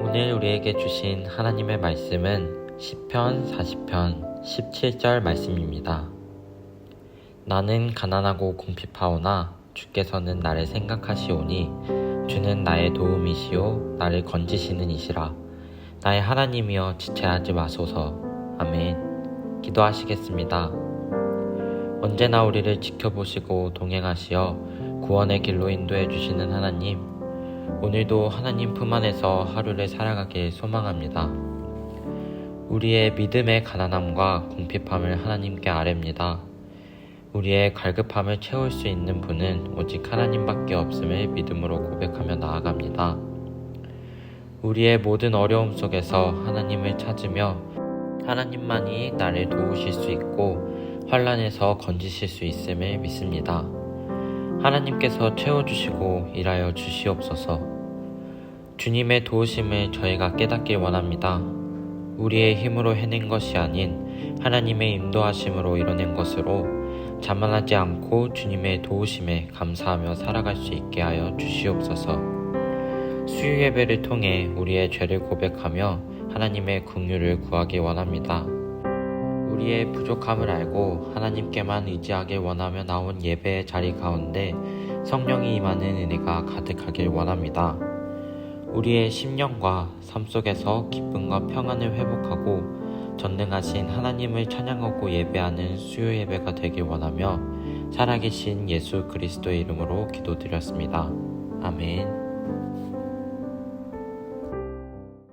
오늘 우리에게 주신 하나님의 말씀은 시편 40편 17절 말씀입니다. 나는 가난하고 궁핍하오나 주께서는 나를 생각하시오니 주는 나의 도움이시요 나를 건지시는 이시라 나의 하나님이여 지체하지 마소서 아멘 기도하시겠습니다. 언제나 우리를 지켜보시고 동행하시어 구원의 길로 인도해 주시는 하나님 오늘도 하나님 품 안에서 하루를 살아가길 소망합니다. 우리의 믿음의 가난함과 궁핍함을 하나님께 아뢰입니다. 우리의 갈급함을 채울 수 있는 분은 오직 하나님밖에 없음을 믿음으로 고백하며 나아갑니다. 우리의 모든 어려움 속에서 하나님을 찾으며 하나님만이 나를 도우실 수 있고 환란에서 건지실 수 있음을 믿습니다. 하나님께서 채워주시고 일하여 주시옵소서. 주님의 도우심을 저희가 깨닫길 원합니다. 우리의 힘으로 해낸 것이 아닌 하나님의 인도하심으로 이뤄낸 것으로 자만하지 않고 주님의 도우심에 감사하며 살아갈 수 있게 하여 주시옵소서. 수유 예배를 통해 우리의 죄를 고백하며 하나님의 긍휼을 구하기 원합니다. 우리의 부족함을 알고 하나님께만 의지하길 원하며 나온 예배의 자리 가운데 성령이 임하는 은혜가 가득하길 원합니다. 우리의 심령과 삶 속에서 기쁨과 평안을 회복하고 전능하신 하나님을 찬양하고 예배하는 수요 예배가 되길 원하며 살아계신 예수 그리스도의 이름으로 기도드렸습니다. 아멘.